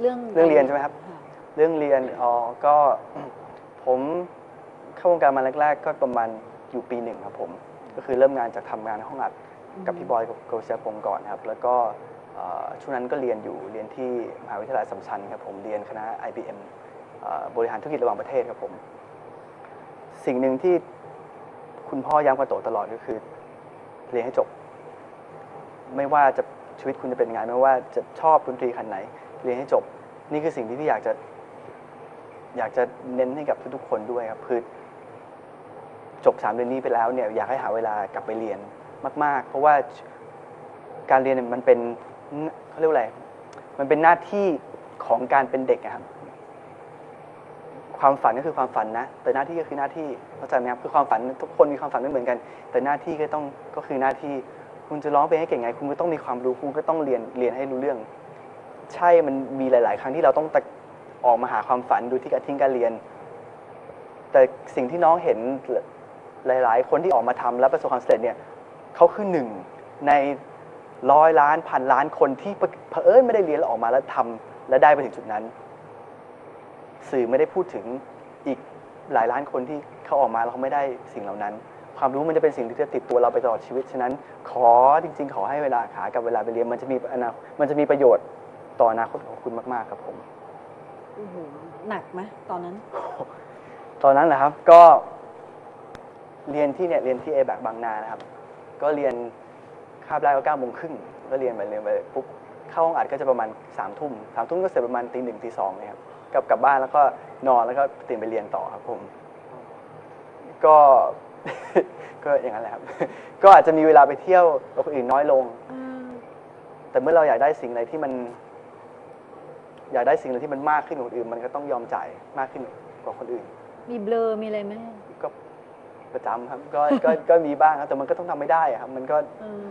เรื่องเรื่องเรียนใช่ไหมครับะเรื่องเรียนอ๋อก็ผมเข้าวงการมาแรก ๆ ก็ประมาณอยู่ปีหนึ่งครับผม ก็คือเริ่มงานจากทำงานในห้องอัดกับพี่บอยกับโกเซียพงศ์ก่อนครับ แล้วก็เอ่อช่วงนั้นก็เรียนอยู่เรียนที่มหาวิทยาลัยสัมชัญครับผมเรียนคณะ IBM เอ่อบริหารธุรกิจระหว่างประเทศครับผม สิ่งหนึ่งที่คุณพ่อย้ำกับโตตลอดก็คือเรียนให้จบ ไม่ว่าจะชีวิตคุณจะเป็นยังไงไม่ว่าจะชอบดนตรีขนาดไหน เรียนให้จบ นี่คือสิ่งที่พี่อยากจะ อยากจะเน้นให้กับทุกๆคนด้วยครับคือจบสามเดือนนี้ไปแล้วเนี่ยอยากให้หาเวลากลับไปเรียนมาก ๆ เพราะว่าการเรียนมันเป็นเขาเรียกว่าอะไร มันเป็นหน้าที่ของการเป็นเด็กครับ ความฝันก็คือความฝันนะ แต่หน้าที่ก็คือหน้าที่เข้าใจไหมครับคือความฝันทุกคนมีความฝันไม่เหมือนกัน แต่หน้าที่ก็ต้องก็คือหน้าที่ คุณจะร้องเพลงให้เก่งไง คุณก็ต้องมีความรู้คุณก็ต้องเรียนเรียนให้รู้เรื่อง ใช่มันมีหลาย ๆ ครั้งที่เราต้องตะออกมาหาความฝันดูที่การทิ้งการเรียน แต่สิ่งที่น้องเห็นหลาย ๆ คนที่ออกมาทำแล้วประสบความสำเร็จเนี่ยเขาคือหนึ่งในร้อยล้านพันล้านคนที่เผอิญไม่ได้เรียนแล้วออกมาแล้วทำและได้ไปถึงจุดนั้น สื่อไม่ได้พูดถึงอีกหลายล้านคนที่เขาออกมาแล้วเขาไม่ได้สิ่งเหล่านั้น ความรู้มันจะเป็นสิ่งที่จะติดตัวเราไปตลอดชีวิตฉะนั้น ขอจริง ๆ ขอให้เวลาขากับเวลาไปเรียนมันจะมีอนามันจะมีประโยชน์ ต่ออนาคตของคุณมาก ๆ ครับผมโอ้โหหนักไหมตอนนั้น ตอนนั้นแหละครับก็เรียนที่เนี่ยเรียนที่เอแบกบางนานะครับ ก็เรียนคาบแรกก็เก้าโมงครึ่งก็เรียนไปเรียนไปปุ๊บเข้าห้องอัดก็จะประมาณสามทุ่มสามทุ่มก็เสร็จประมาณตีหนึ่งตีสองเนี่ยครับกลับกลับบ้านแล้วก็นอนแล้วก็ตื่นไปเรียนต่อครับผม ก็ ก็อย่างนั้นแหละครับ ก็อาจจะมีเวลาไปเที่ยวกับคนอื่นน้อยลง แต่เมื่อเราอยากได้สิ่งอะไรที่มัน อยากได้สิ่งอะไรที่มันมากขึ้นกว่าคนอื่น มันก็ต้องยอมจ่ายมากขึ้นกว่าคนอื่น มีเบลอมีอะไรไหมก็ประจำครับก็ก็ก็มีบ้างครับแต่มันก็ต้องทำไม่ได้อะครับ มันก็เออ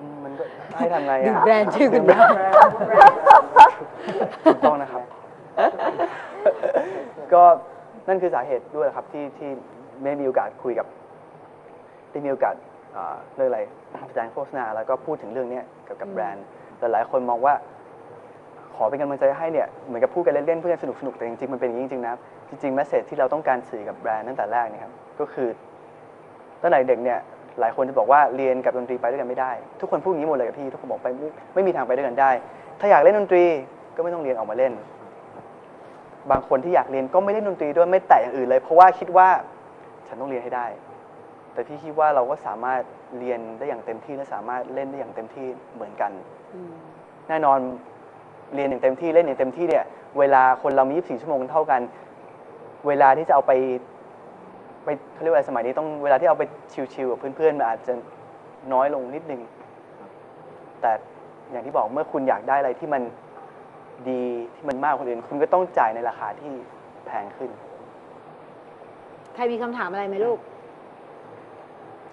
อืมมันก็ให้ทำไงดูอะแบรนด์ชื่อคุณได้ถูกต้องนะครับ ก็นั่นคือสาเหตุด้วยครับที่ที่ไม่มีโอกาสคุยกับได้มีโอกาสอ่าเรื่องอะไรแสดงโฆษณาแล้วก็พูดถึงเรื่องเนี้ยเกี่ยวกับอืมแบรนด์แต่หลายคนมองว่า ขอเป็นกำลังใจให้เนี่ยเหมือนกับพูดกันเล่นๆเพื่อสนุกสนุกๆแต่จริงๆมันเป็นอย่างนี้จริงๆนะครับจริงๆแมสเซจที่เราต้องการสื่อกับแบรนด์ตั้งแต่แรกเนะครับก็คือตั้งแต่เด็กเนี่ยหลายคนจะบอกว่าเรียนกับดนตรีไปด้วยกันไม่ได้ ทุกคนพูดอย่างนี้หมดเลยกับพี่ทุกคนบอกไปไม่ไม่มีทางไปด้วยกันได้ ถ้าอยากเล่นดนตรีก็ไม่ต้องเรียนออกมาเล่น บางคนที่อยากเรียนก็ไม่เล่นดนตรีด้วยไม่แตะอย่างอื่นเลย เพราะว่าคิดว่าฉันต้องเรียนให้ได้ แต่พี่คิดว่าเราก็สามารถเรียนได้อย่างเต็มที่และสามารถเล่นได้อย่างเต็มที่เหมือนกันอืมแน่นอน เรียนอย่างเต็มที่เล่นอย่างเต็มที่เนี่ยเวลาคนเรามี 24 ชั่วโมงเท่ากัน เวลาที่จะเอาไปไปเขาเรียกว่าอะไรสมัยนี้ต้องเวลาที่เอาไปชิลๆกับเพื่อนๆมันอาจจะน้อยลงนิดนึง แต่อย่างที่บอกเมื่อคุณอยากได้อะไรที่มันดีที่มันมากกว่าคนอื่น คุณก็ต้องจ่ายในราคาที่แพงขึ้น ใครมีคำถามอะไรไหมลูก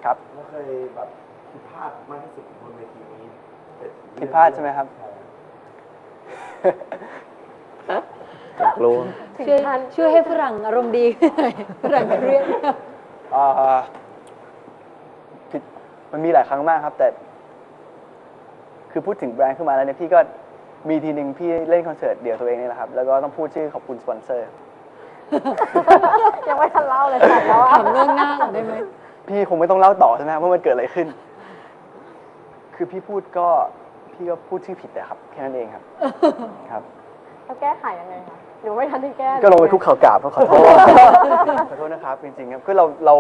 ครับ แล้วเคยแบบผิดพลาดมากที่สุดบนเวทีนี้เกิดผิดพลาดใช่ไหมครับ อยากรู้ช่วยช่วยให้ฝรั่งอารมณ์ดีหน่อยฝรั่งเครียดอ่าผิดมันมีหลายครั้งมากครับ แต่ คือพูดถึงแบรนด์ขึ้นมาแล้วเนี่ยพี่ก็มีทีหนึ่งพี่เล่นคอนเสิร์ตเดี่ยวตัวเองนี่แหละครับ แล้วก็ต้องพูดชื่อขอบคุณสปอนเซอร์ ยังไม่ทันเล่าเลยค่ะแล้วถามเรื่องหน้าก่อนได้ไหมพี่คงไม่ต้องเล่าต่อใช่ไหมครับว่ามันเกิดอะไรขึ้น คือพี่พูดก็ พี่ก็พูดชื่อผิดแต่ครับแค่นั้นเองครับครับ แล้วแก้ไขยังไงคะหรือไม่ทันที่แก้ก็ลงไปคุกเข่ากราบขอโทษขอโทษนะครับจริงๆครับคือเราเรา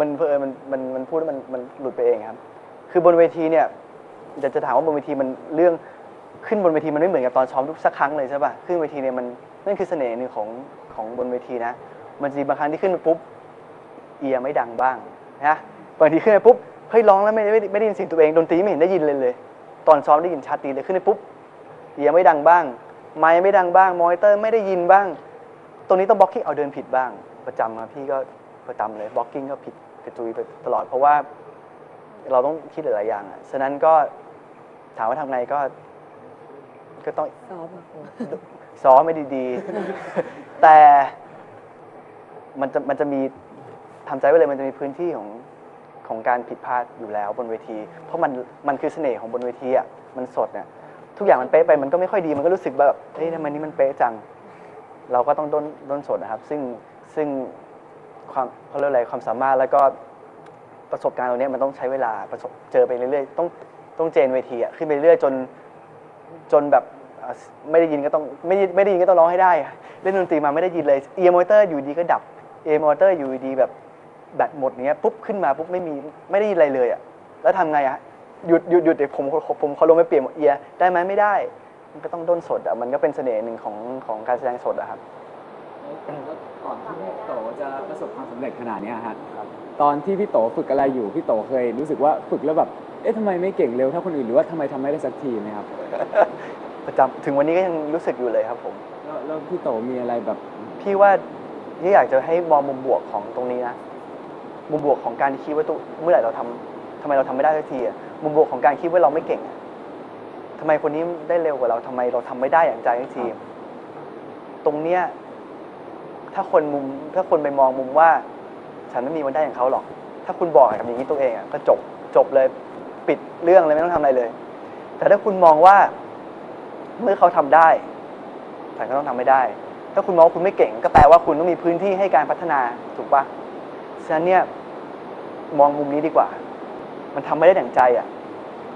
มันเพอญมันมันมันพูดแล้วมันมันหลุดไปเองครับ คือบนเวทีเนี่ยจะจะถามว่าบนเวทีมันเรื่องขึ้นบนเวทีมันไม่เหมือนกับตอนซ้อมทุกสักครั้งเลยใช่ป่ะขึ้นเวทีเนี่ยมันนั่นคือเสน่ห์หนึ่งของของบนเวทีนะ มันจะมีบางครั้งที่ขึ้นไปปุ๊บเอียไม่ดังบ้างนะบางทีขึ้นไปปุ๊บเฮ้ยร้องแล้วไม่ได้ไม่ได้ไม่ได้ยินเสียงตัวเองดนตรีไม่เห็นได้ยินเลยเลย ตอนซ้อมได้ยินชัดดีเลยขึ้นไปปุ๊บเอียไม่ดังบ้าง ไม้ไม่ดังบ้าง มอนิเตอร์ไม่ได้ยินบ้าง ตรงนี้ต้องบล็อกกิ้งเอาเดินผิดบ้าง ประจำครับพี่ก็ประจำเลยบล็อกกิ้งก็ผิดกระจุยไปตลอดเพราะว่าเราต้องคิดหลายๆอย่างอะฉะนั้นก็ถามว่าทำไงก็ ก็ต้องซ้อมซ้อมไม่ดีๆ แต่มันจะมันจะมีทำใจไว้เลยมันจะมีพื้นที่ของ ของการผิดพลาดอยู่แล้วบนเวที เพราะมันมันคือเสน่ห์ของบนเวทีอะมันสดเนี่ยทุกอย่างมันเป๊ะไปมันก็ไม่ค่อยดีมันก็รู้สึกแบบเฮ้ยทำไมนี่มันเป๊ะจัง เราก็ต้องด้นด้นสดนะครับ ซึ่งซึ่งความเขาเรียกอะไรความสามารถแล้วก็ประสบการณ์ตรงนี้มันต้องใช้เวลาประสบเจอไปเรื่อยๆ ต้องต้องเจนเวทีอะขึ้นไปเรื่อยๆจนจนแบบไม่ได้ยินก็ต้องไม่ไม่ได้ยินก็ต้องร้องให้ได้ เล่นดนตรีมาไม่ได้ยินเลยเอียมอเตอร์อยู่ดีก็ดับเอมอเตอร์อยู่ดีแบบ แบตหมดเนี้ยปุ๊บขึ้นมาปุ๊บไม่มีไม่ได้ยินอะไรเลยอะแล้วทำไงอะหยุดหยุดหยุดเดี๋ยวผมผมผมเขาลงไปเปลี่ยนเอียได้ไหมไม่ได้ มันก็ต้องด้นสดอะมันก็เป็นเสน่ห์หนึ่งของของการแสดงสดอะครับแล้วก่อนที่พี่โตจะประสบความสำเร็จขนาดเนี้ยฮะตอนที่พี่โตฝึกอะไรอยู่พี่โตเคยรู้สึกว่าฝึกแล้วแบบเอ๊ะทำไมไม่เก่งเร็วเท่าคนอื่นหรือว่าทำไมทำไม่ได้สักทีไหมครับประจำถึงวันนี้ก็ยังรู้สึกอยู่เลยครับผมแล้วแล้วพี่โตมีอะไรแบบ พี่ว่าที่อยากจะให้มองมุมบวกของตรงนี้นะ มุมบวกของการที่คิดว่าตัวเมื่อไหร่เราทำทำไมเราทำไม่ได้สักทีอะมุมบวกของการคิดว่าเราไม่เก่งอะทำไมคนนี้ได้เร็วกว่าเราทำไมเราทำไม่ได้อย่างใจสักที ตรงเนี้ยถ้าคนมุมถ้าคนไปมองมุมว่า ฉันไม่มีวันได้อย่างเขาหรอก ถ้าคุณบอกกับอย่างนี้ตัวเองอะก็จบจบเลยปิดเรื่องเลยไม่ต้องทำอะไรเลย แต่ถ้าคุณมองว่าเมื่อเขาทำได้ฉันก็ต้องทำไม่ได้ ถ้าคุณมองว่าคุณไม่เก่ง ก็แปลว่าคุณต้องมีพื้นที่ให้การพัฒนาถูกปะ ฉะนั้นเนี่ยมองมุมนี้ดีกว่า มันทำไม่ได้ดั่งใจอะ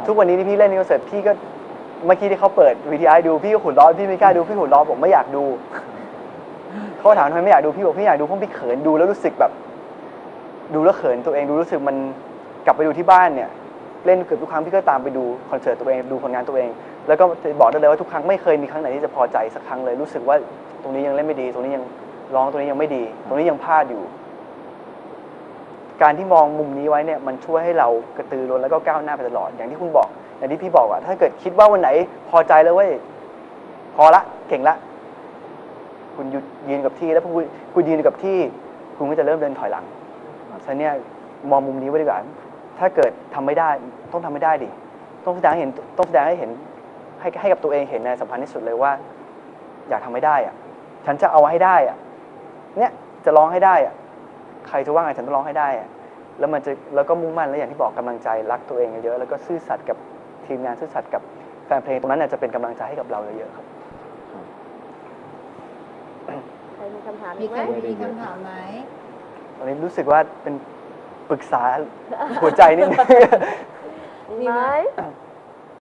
ทุกวันนี้ที่พี่เล่นในคอนเสิร์ตพี่ก็เมื่อกี้ที่เขาเปิดวีทีไอดูพี่ก็หุ่นล้อพี่ไม่กล้าดูพี่หุ่นล้อผมไม่อยากดูเขาถามทำไมไม่อยากดูพี่บอกพี่อยากดูเพราะพี่เขินดูแล้วรู้สึกแบบ ดูแล้วเขินตัวเองดูรู้สึกมันกลับไปดูที่บ้านเนี่ย เล่นเกือบทุกครั้งพี่ก็ตามไปดูคอนเสิร์ตตัวเองดูผลงานตัวเอง แล้วก็จะบอกได้เลยว่าทุกครั้งไม่เคยมีครั้งไหนที่จะพอใจสักครั้งเลยรู้สึกว่าตรงนี้ยังเล่นไม่ดี ตรงนี้ยังร้องตรงนี้ยังไม่ดี ตรงนี้ยังพลาดอยู่ การที่มองมุมนี้ไว้เนี่ยมันช่วยให้เรากระตือรือร้นแล้วก็ก้าวหน้าไปตลอด อย่างที่คุณบอก อย่างที่พี่บอกอะถ้าเกิดคิดว่าวันไหนพอใจแล้วเว้ยพอละเก่งละ คุณหยุดยืนกับที่แล้วพอคุณคุณยืนกับที่ คุณก็จะเริ่มเดินถอยหลังฉะนั้นเนี่ยมองมุมนี้ไว้ดีกว่าถ้าเกิดทำไม่ได้ต้องทำไม่ได้ดิต้องแสดงให้เห็นต้องแสดงให้เห็นให้ให้กับตัวเองเห็นในสำคัญที่สุดเลยว่า อยากทำให้ได้อะฉันจะเอาให้ได้อะเนี่ยจะร้องให้ได้อะ ใครจะว่าไงฉันต้องร้องให้ได้อะแล้วมันจะแล้วก็มุ่งมั่นแล้วอย่างที่บอกกำลังใจรักตัวเองเยอะๆแล้วก็ซื่อสัตย์กับทีมงานซื่อสัตย์กับแฟนเพลงตรงนั้นน่ะจะเป็นกำลังใจให้กับเราเยอะๆครับใครมีคำถามมีอีกไหใคมรมีคำถามไหมตอนนี้รู้สึกว่าเป็นปรึกษาหัวใจนิดนึงมีไหม